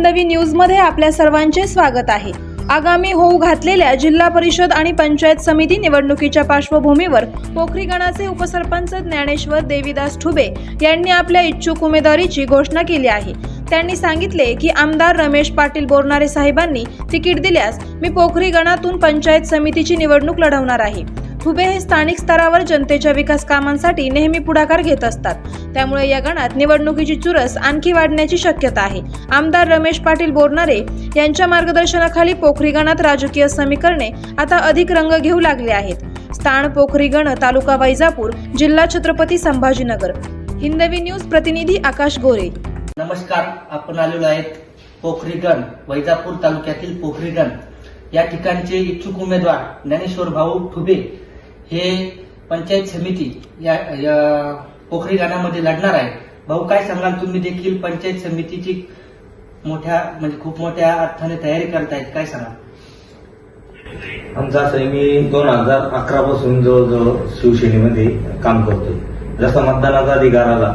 नमस्कार न्यूज न्यूजमध्ये आपल्या सर्वांचे स्वागत आहे. आगामी होऊ घातलेल्या जिल्हा परिषद आणि पंचायत समिती निवडणुकीच्या पार्श्वभूमीवर पोखरी गणाचे उपसरपंच ज्ञानेश्वर देवीदास ठुबे यांनी आपल्या इच्छुक उमेदवारीची घोषणा केली आहे. त्यांनी सांगितले की आमदार रमेश पाटील बोरणारे साहेबांनी तिकीट दिल्यास मी पोखरी गणातून पंचायत समितीची निवडणूक लढवणार आहे. ठुबे हे स्थानिक स्तरावर जनतेच्या विकास कामांसाठी नेहमी पुढाकार घेत असतात. त्यामुळे या गणात निवडणुकीची चुरस आणखी वाढण्याची शक्यता आहे. आमदार रमेश पाटील बोरनारे यांच्या मार्गदर्शनाखाली पोखरी गणात राजकीय समीकरणे आता अधिक रंग घेऊ लागले आहेत. स्थान पोखरी गण तालुका वैजापूर जिल्हा छत्रपती संभाजीनगर. हिंदवी न्यूज प्रतिनिधी आकाश गोरे. नमस्कार आपण आलेलो आहेत पोखरीगण वैजापूर तालुक्यातील पोखरीगण या ठिकाणचे इच्छुक उमेदवार ज्ञानेश्वर भाऊ ठुबे हे पंचायत समिती या, या पोखरी गणामध्ये लढणार आहे. भाऊ काय सांगाल? तुम्ही देखील पंचायत समितीची मोठ्या म्हणजे खूप मोठ्या अर्थाने तयारी करतायत. काय सांगाल? आमचं असं मी दोन हजार अकरा पासून जवळजवळ शिवसेनेमध्ये काम करतोय. जसा मतदानाचा अधिकार आला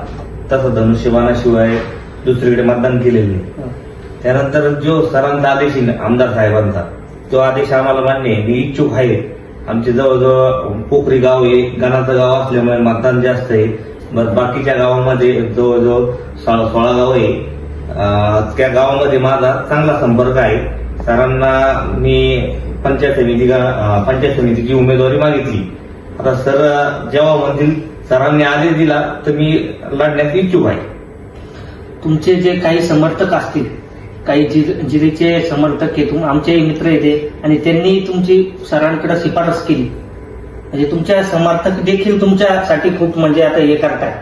तसा धनुष्यबाणाशिवाय दुसरीकडे मतदान केलेलं नाही. त्यानंतर जो सरांचा आदेश आमदार साहेबांचा तो आदेश आम्हाला मान्य आहे. मी इच्छुक आहे. आमचे जवळजवळ पोखरी गाव आहे गणाचं गाव असल्यामुळे मतदान जास्त आहे. मग बाकीच्या गावामध्ये जवळजवळ सोळा सोळा गाव आहे. त्या गावामध्ये माझा चांगला संपर्क आहे. सरांना मी पंचायत समिती पंचायत समितीची उमेदवारी मागितली. आता सर जेव्हा म्हणतील सरांनी आदेश दिला तर मी लढण्यास इच्छुक आहे. तुमचे जे काही समर्थक असतील काही जिर- समर्थक आहे आमचे मित्र येते आणि त्यांनी तुमची सरांकडे शिफारस केली. म्हणजे तुमच्या समर्थक देखील तुमच्यासाठी खूप म्हणजे आता हे करताय.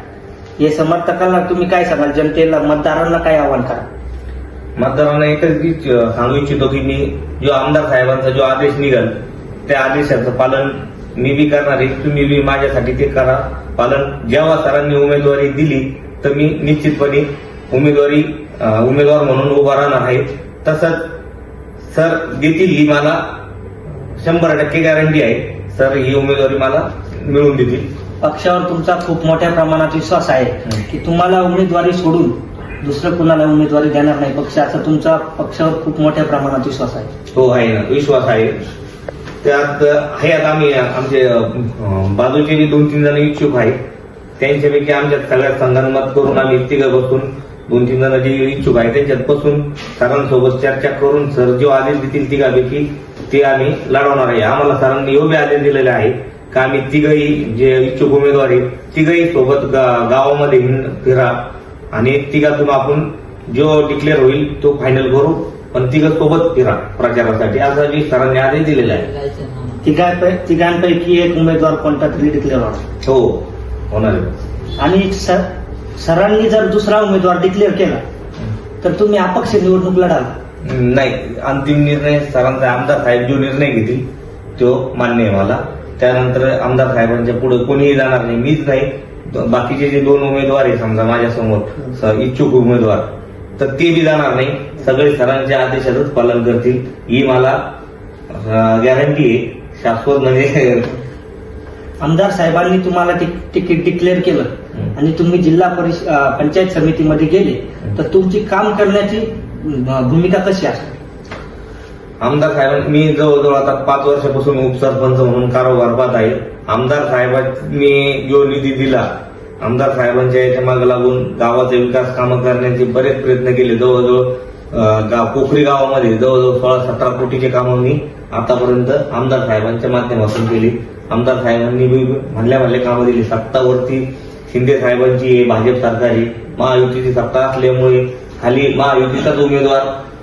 हे समर्थकांना तुम्ही काय सांगाल? जनतेला मतदारांना काय आव्हान करा? मतदारांना एकच सांगू इच्छितो की मी जो आमदार साहेबांचा जो आदेश निघाल त्या आदेशाचं पालन मी बी करणार आहे. तुम्ही बी माझ्यासाठी ते करा. पालन जेव्हा सरांनी उमेदवारी दिली तर मी निश्चितपणे उमेदवारी उमेदवार म्हणून उभा राहणार आहे तसंच सर देतील ही मला शंभर टक्के गॅरंटी आहे. सर ही उमेदवारी मला मिळवून देतील. पक्षावर तुमचा खूप मोठ्या प्रमाणात विश्वास आहे हं. की तुम्हाला उमेदवारी सोडून दुसरं कुणाला उमेदवारी देणार नाही पक्षाचा तुमचा पक्षावर खूप मोठ्या प्रमाणात विश्वास आहे. हो आहे ना. विश्वास आहे. त्यात आहे आता आम्ही आमचे बाजूचे दोन तीन जण इच्छुक आहे त्यांच्यापैकी आमच्या सगळ्या संघात मत करून आम्ही तिघं बसून दोन तीन जण जे इच्छुक आहे त्यांच्यात बसून सरांसोबत चर्चा करून सर जो आदेश देतील तिघापैकी ते आम्ही लढवणार आहे. आम्हाला सरांनी योग्य आदेश दिलेले आहे. का आम्ही तिघही जे इच्छुक उमेदवार आहेत तिघही सोबत गावामध्ये फिरा आणि तिघातून आपण जो डिक्लेअर होईल तो फायनल करू पण तिघ सोबत फिरा प्रचारासाठी. असा मी सरांनी आदेश दिलेला आहे. तिघांपै- तिघांपैकी एक उमेदवार कोणता तरी डिक्लेअर होणार? हो होणार आहे. आणि सर सरांनी जर दुसरा उमेदवार डिक्लेअर केला तर तुम्ही अपक्ष निवडणूक लढाल नाही अंतिम निर्णय सरांचा आमदार साहेब जो निर्णय घेतील तो मान्य आहे मला. त्यानंतर आमदार साहेबांच्या पुढे कोणीही जाणार नाही मीच नाही. बाकीचे जे दोन उमेदवार आहे समजा माझ्यासमोर इच्छुक उमेदवार तर ते बी जाणार नाही. सगळे सरांच्या आदेशाचंच पालन करतील. ही मला गॅरंटी आहे. शाश्वत म्हणजे आमदार साहेबांनी तुम्हाला तिकीट डिक्लेअर केलं. आणि तुम्ही जिल्हा परिषद पंचायत समितीमध्ये गेले तर तुमची काम करण्याची भूमिका कशी असते? आमदार साहेब मी जवळजवळ आता पाच वर्षापासून उपसरपंच म्हणून कारोबार पाहत आहे. आमदार साहेबांनी जो निधी दिला आमदार साहेबांच्या याच्या मागे लागून गावाचे विकास कामं करण्याचे बरेच प्रयत्न केले. जवळजवळ गाव पोखरी गावामध्ये जवळजवळ सोळा सतरा कोटीचे कामं मी आतापर्यंत आमदार साहेबांच्या माध्यमातून केली. आमदार साहेबांनी म्हणल्या म्हणल्या कामं दिली. सत्तावरती शिंदे साहेबांची आहे भाजप आहे. महायुतीची सत्ता असल्यामुळे खाली महायुतीचाच उमेदवार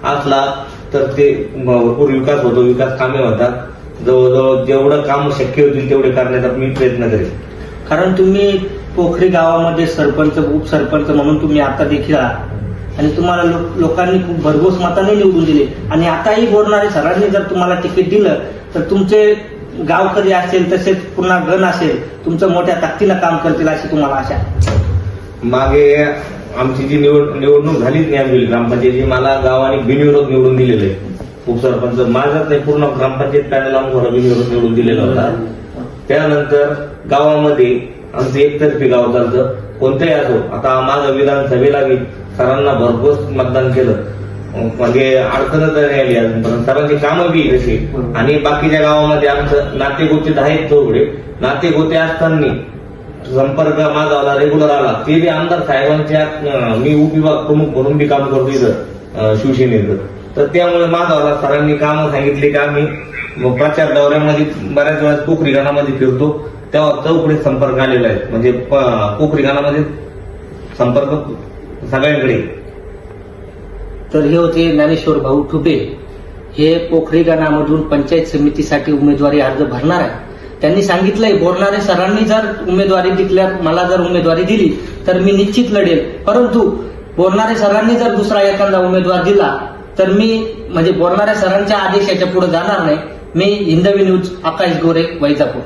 असला तर ते भरपूर विकास होतो विकास कामे होतात जवळजवळ जेवढं काम शक्य होतील तेवढे करण्याचा मी प्रयत्न करेन. कारण तुम्ही पोखरी गावामध्ये सरपंच उपसरपंच म्हणून तुम्ही आता देखील आहात. आणि तुम्हाला लोक- लोकांनी खूप भरघोस मताने निवडून दिले. आणि आताही बोलणारे सरांनी जर तुम्हाला तिकीट दिलं तर तुमचे गाव कधी असेल तसेच पुन्हा गण असेल तुमचं मोठ्या ताकदीनं काम करतील अशी तुम्हाला आशा आहे. मागे आमची जी निवड निवडणूक झालीच नाही आम्ही ग्रामपंचायतीची मला गावाने बिनविरोध निवडून दिलेलं आहे. उपसरपंच माझाच नाही पूर्ण ग्रामपंचायत पॅनल आम्हाला बिनविरोध निवडून दिलेला होता. त्यानंतर गावामध्ये आमचं एकतर्फी गाव चालतं कोणतंही असो आता माझं विधानसभेला मी सरांना भरघोस मतदान केलं. म्हणजे अडचणच नाही आली अजूनपर्यंत. सरांची कामं बी तशी बरोबर. आणि बाकीच्या गावामध्ये आमचं नाते गोते आहेत थोडे. नाते गोते असताना संपर्क माझा आला रेग्युलर आला. ते बी आमदार साहेबांच्या मी उपविभाग प्रमुख म्हणून बी काम करतो इथं शिवसेनेचं. तर त्यामुळे माझा सरांनी कामं सांगितले की आम्ही? प्रचार दौऱ्यामध्ये बऱ्याच वेळा पोखरी गाणामध्ये फिरतो. तेव्हा चौकडे संपर्क आलेला आहे. म्हणजे पोखरी गाणामध्ये संपर्क सगळ्यांकडे. तर हे होते ज्ञानेश्वर भाऊ ठुबे. हे पोखरी गणामधून पंचायत समितीसाठी उमेदवारी अर्ज भरणार आहे. त्यांनी सांगितलंय बोलणारे सरांनी जर उमेदवारी डिक्लेअर मला जर उमेदवारी दिली तर मी निश्चित लढेल. परंतु बोलणारे सरांनी जर दुसरा एखादा उमेदवार दिला तर मी म्हणजे बोलणाऱ्या सरांच्या आदेशाच्या पुढे जाणार नाही. मी हिंदवी न्यूज आकाश गोरे वैजापूर.